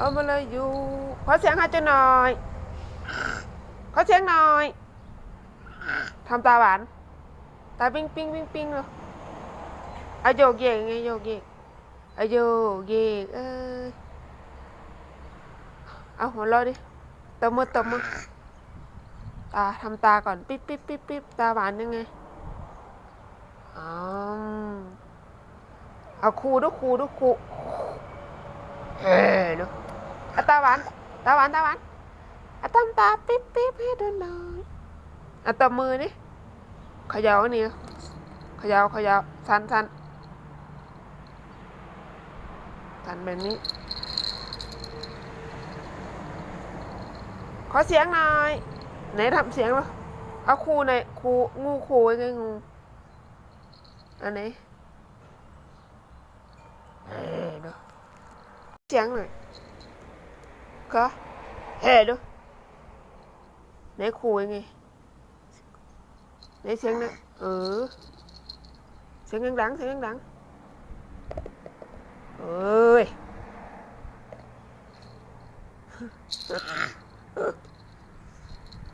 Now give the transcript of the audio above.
เอามาเลยอยู่ ขอเสียงให้เจ้าหน่อย ขอเสียงหน่อยทำตาหวาน ตาปิ้งปิ้งปิ้งปิ้งเลยอะโยกเยกไงโยกเยกอะโยกเยกเอ้ยเอาหัวเราะดิตบมือตบมือตาทำตาก่อน ปิ๊บปิ๊บปิ๊บปิ๊บตาหวานยังไงอ๋อเอาคูดูคูดูคูเฮ้ยดู อะตาหวานตาหวานตาหวานอะทำตาปิ๊บปิ๊บให้ดูหน่อยอะตบมือดิเขย่านนี้เขย่าขย่าสันสันสันแบบนี้ ขอเสียงหน่อยไหนทำเสียงเหรอเอาคูหน่อยคูงูคูไว้ไงงูอันไหนเฮ้เสียงหน่อย ก็เฮ้ดูไหนครูยังไงไหนเสียงนะเออ เสียงดังๆเสียงดังๆเอ้ย